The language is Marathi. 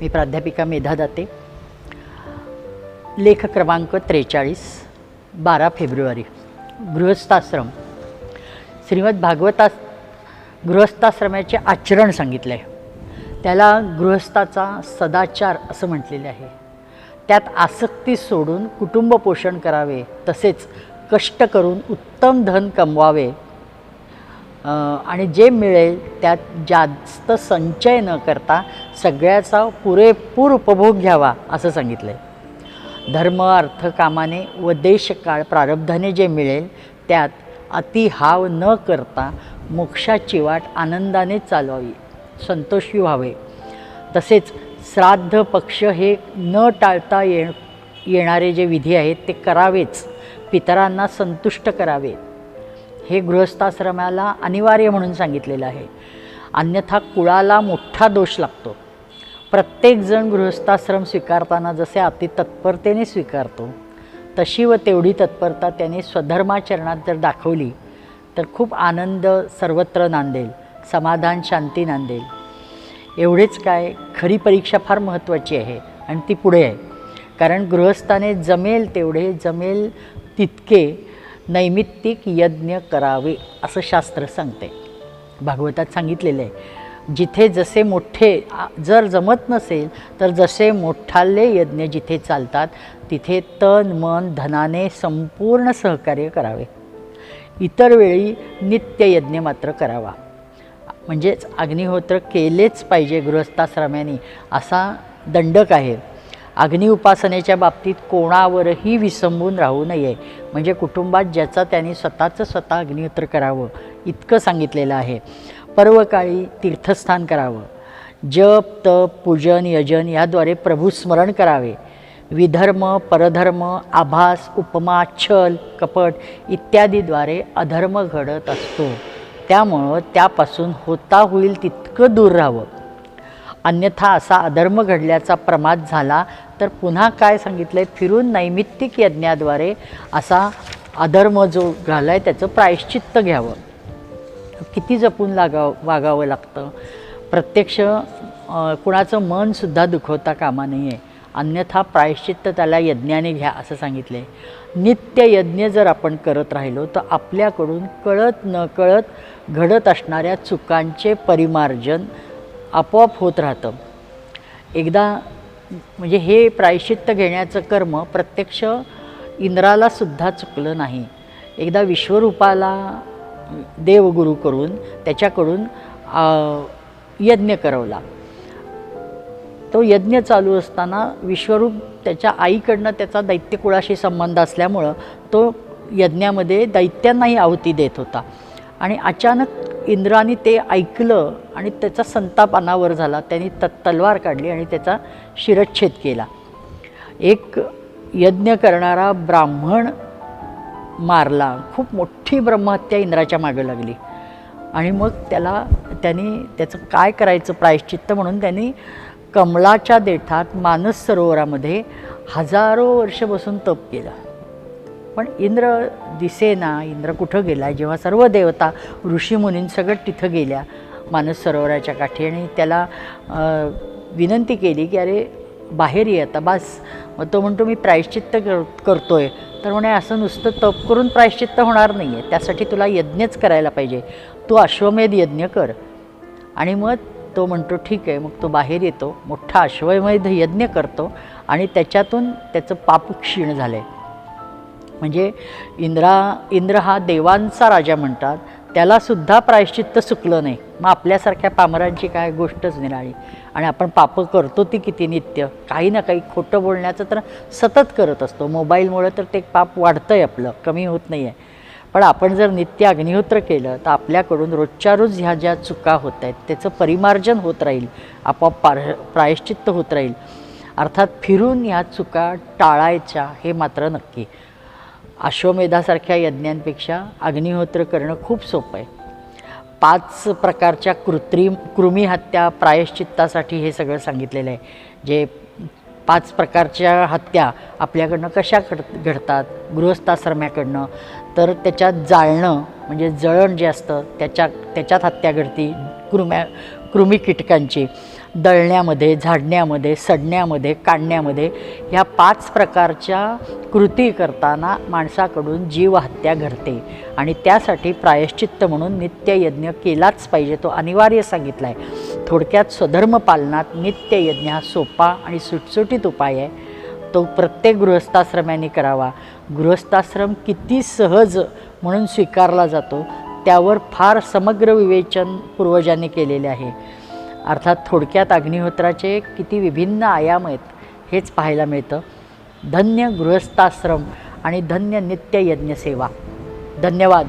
मी प्राध्यापिका मेधा दाते. लेख क्रमांक त्रेचाळीस बारा फेब्रुवारी. गृहस्थाश्रम. श्रीमद भागवता गृहस्थाश्रमाचे आचरण सांगितलं. आहे त्याला गृहस्थाचा सदाचार असं म्हटलेले आहे. त्यात आसक्ती सोडून कुटुंब पोषण करावे तसेच कष्ट करून उत्तम धन कमवावे आणि जे मिळेल त्यात जास्त संचय न करता सगळ्याचा पुरेपूर उपभोग घ्यावा असं सांगितलं आहे धर्म अर्थ कामाने व देशकाळ प्रारब्धाने जे मिळेल त्यात अतिहाव न करता मोक्षाची वाट आनंदाने चालवावी संतोषी व्हावे. तसेच श्राद्ध पक्ष हे न टाळता ये येणारे जे विधी आहेत ते करावेच पितरांना संतुष्ट करावे. हे गृहस्थाश्रमाला अनिवार्य म्हणून सांगितलेलं आहे. अन्यथा कुळाला मोठा दोष लागतो. प्रत्येकजण गृहस्थाश्रम स्वीकारताना जसे अति तत्परतेने स्वीकारतो तशी व तेवढी तत्परता त्याने स्वधर्माचरणात जर दाखवली तर खूप आनंद सर्वत्र नांदेल समाधान शांती नांदेल. एवढेच काय खरी परीक्षा फार महत्त्वाची आहे आणि ती पुढे आहे. कारण गृहस्थाने जमेल तेवढे जमेल तितके नैमित्तिक यज्ञ करावे असं शास्त्र सांगते भागवतात सांगितलेलं आहे. जिथे जसे मोठे जर जमत नसेल तर जसे मोठाले यज्ञ जिथे चालतात तिथे तन मन धनाने संपूर्ण सहकार्य करावे. इतर वेळी नित्ययज्ञ मात्र करावा. म्हणजेच अग्निहोत्र केलेच पाहिजे गृहस्थाश्रम्याने असा दंडक आहे. अग्नि उपासनेच्या बाबतीत कोणावरही विसंबून राहू नये. म्हणजे कुटुंबात ज्याचा त्यांनी स्वतःचं स्वतः अग्निहोत्र करावं इतकं सांगितलेलं आहे. पर्वकाळी तीर्थस्थान करावं. जप तप पूजन यजन याद्वारे प्रभूस्मरण करावे. विधर्म परधर्म आभास उपमा छल कपट इत्यादीद्वारे अधर्म घडत असतो. त्यामुळं त्यापासून होता होईल तितकं दूर राहावं. अन्यथा असा अधर्म घडल्याचा प्रमाद झाला तर पुन्हा काय सांगितलं आहे फिरून नैमित्तिक यज्ञाद्वारे असा अधर्म जो घाला आहे त्याचं प्रायश्चित्त घ्यावं. किती जपून लागावं वागावं लागतं? प्रत्यक्ष कुणाचं मनसुद्धा दुखवता कामा नाही आहे अन्यथा प्रायश्चित्त त्याला यज्ञाने घ्या असं सांगितलं आहे नित्य यज्ञ जर आपण करत राहिलो तर आपल्याकडून कळत न कळत घडत असणाऱ्या चुकांचे परिमार्जन आपोआप होत राहतं. एकदा म्हणजे हे प्रायश्चित्त घेण्याचं कर्म प्रत्यक्ष इंद्रालासुद्धा चुकलं नाही. एकदा विश्वरूपाला देवगुरू करून त्याच्याकडून यज्ञ करवला तो यज्ञ चालू असताना विश्वरूप त्याच्या आईकडनं त्याचा दैत्यकुळाशी संबंध असल्यामुळं तो यज्ञामध्ये दैत्यांनाही आहुती देत होता. आणि अचानक इंद्राने ते ऐकलं आणि त्याचा संताप अनावर झाला. त्यांनी त तलवार काढली आणि त्याचा शिरच्छेद केला. एक यज्ञ करणारा ब्राह्मण मारला. खूप मोठी ब्रह्महत्या इंद्राच्या मागं लागली. आणि मग त्याला त्यांनी त्याचं काय करायचं प्रायश्चित्त म्हणून त्यांनी कमळाच्या देठात मानस सरोवरामध्ये हजारो वर्ष बसून तप केलं. पण इंद्र दिसेना इंद्र कुठं गेला? जेव्हा सर्व देवता ऋषीमुनींसकट तिथं गेल्या मानस सरोवराच्या काठी आणि त्याला विनंती केली की अरे बाहेर ये आता बस. मग तो म्हणतो मी प्रायश्चित्त कर करतो आहे तर म्हणे असं नुसतं तप करून प्रायश्चित्त होणार नाही आहे त्यासाठी तुला यज्ञच करायला पाहिजे. तू अश्वमेध यज्ञ कर. आणि मग तो म्हणतो ठीक आहे. मग तो बाहेर येतो. मोठा अश्वमेध यज्ञ करतो आणि त्याच्यातून त्याचं पाप क्षीण झालं आहे म्हणजे इंद्रा इंद्र हा देवांचा राजा म्हणतात. त्यालासुद्धा प्रायश्चित्त चुकलं नाही. मग आपल्यासारख्या पामरांची काय गोष्टच निराळी आणि आपण पापं करतो ती किती नित्य. काही ना काही खोटं बोलण्याचं तर सतत करत असतो. मोबाईलमुळं तर ते पाप वाढतं आहे आपलं. कमी होत नाही आहे पण आपण जर नित्य अग्निहोत्र केलं तर आपल्याकडून रोजच्या रोज ह्या ज्या चुका होत आहेत त्याचं परिमार्जन होत राहील. आपोआप पार प्रायश्चित्त होत राहील. अर्थात फिरून ह्या चुका टाळायच्या हे मात्र नक्की. अश्वमेधासारख्या यज्ञांपेक्षा अग्निहोत्र करणं खूप सोपं आहे. पाच प्रकारच्या कृत्रिम कृमी हत्या प्रायश्चित्तासाठी हे सगळं सांगितलेलं आहे. जे पाच प्रकारच्या हत्या आपल्याकडनं कशा घड घडतात गृहस्थाश्रम्याकडनं तर त्याच्यात जाळणं म्हणजे जळण जे असतं त्याच्या त्याच्यात हत्या घडती कृम्या कृमी कीटकांची. दळण्यामध्ये झाडण्यामध्ये सडण्यामध्ये काढण्यामध्ये ह्या पाच प्रकारच्या कृती करताना माणसाकडून जीवहत्या घडते. आणि त्यासाठी प्रायश्चित्त म्हणून नित्ययज्ञ केलाच पाहिजे तो अनिवार्य सांगितला आहे थोडक्यात स्वधर्म पालनात नित्ययज्ञ हा सोपा आणि सुटसुटीत उपाय आहे. तो प्रत्येक गृहस्थाश्रमाने करावा. गृहस्थाश्रम किती सहज म्हणून स्वीकारला जातो त्यावर फार समग्र विवेचन पूर्वजांनी केलेले आहे. अर्थात थोडक्यात अग्निहोत्राचे किती विभिन्न आयाम आहेत हेच पाहायला मिळतं. धन्य गृहस्थाश्रम आणि धन्य नित्य सेवा धन्यवाद.